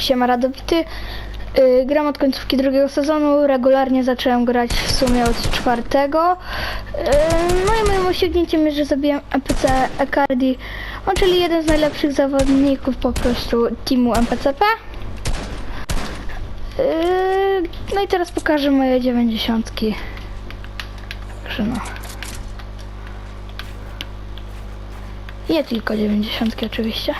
Siema Radowity. Yy, gram od końcówki drugiego sezonu, regularnie zacząłem grać w sumie od czwartego. Yy, no i moim osiągnięciem jest, że zabiłem MPC Ecardi, on czyli jeden z najlepszych zawodników po prostu teamu MPCP. Yy, no i teraz pokażę moje dziewięćdziesiątki. Także no. Nie tylko dziewięćdziesiątki oczywiście.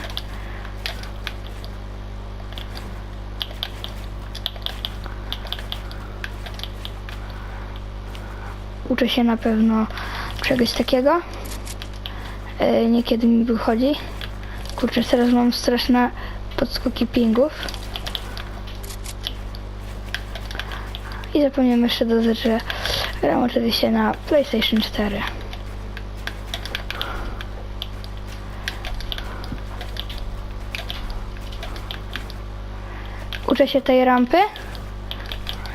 Uczę się na pewno czegoś takiego. E, niekiedy mi wychodzi. Kurczę, teraz mam straszne podskoki pingów. I zapomniałem jeszcze dodać, że gram oczywiście na PlayStation 4. Uczę się tej rampy.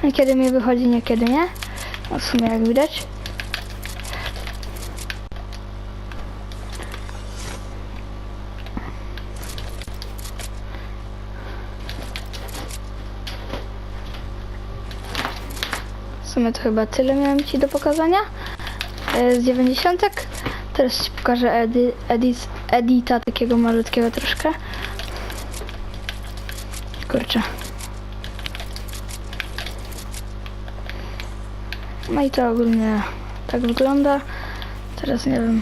Niekiedy mi wychodzi, niekiedy nie. W sumie jak widać. W sumie to chyba tyle miałem Ci do pokazania. E, Z 90. Teraz Ci pokażę edi edit edita takiego malutkiego troszkę. Kurczę. No i to ogólnie tak wygląda. Teraz nie wiem.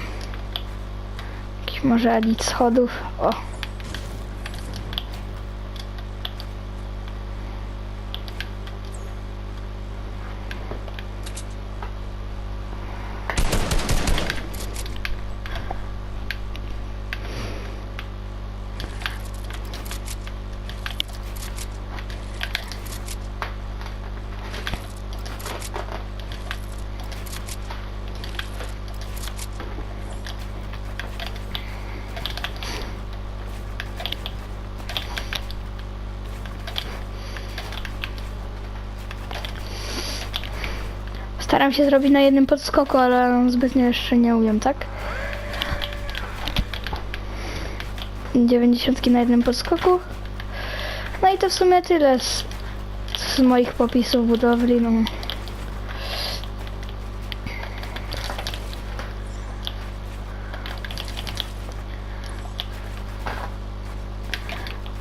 Jakiś może edit schodów. O. Staram się zrobić na jednym podskoku, ale zbytnio jeszcze nie umiem, tak? 90 na jednym podskoku. No i to w sumie tyle z, z moich popisów budowli. No.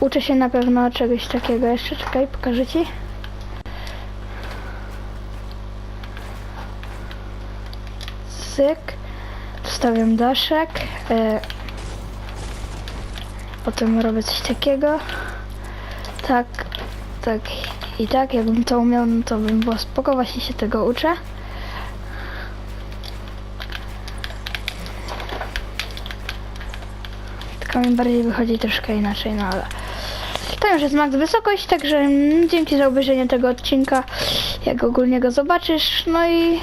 Uczę się na pewno czegoś takiego jeszcze. Czekaj, pokażę Ci. Cyk. Wstawiam daszek. E, potem robię coś takiego. Tak, tak i tak. Jakbym to umiał, no to bym było spoko. Właśnie się tego uczę. Tylko mi bardziej wychodzi troszkę inaczej, no ale... To już jest max wysokość, także dzięki za obejrzenie tego odcinka, jak ogólnie go zobaczysz. No i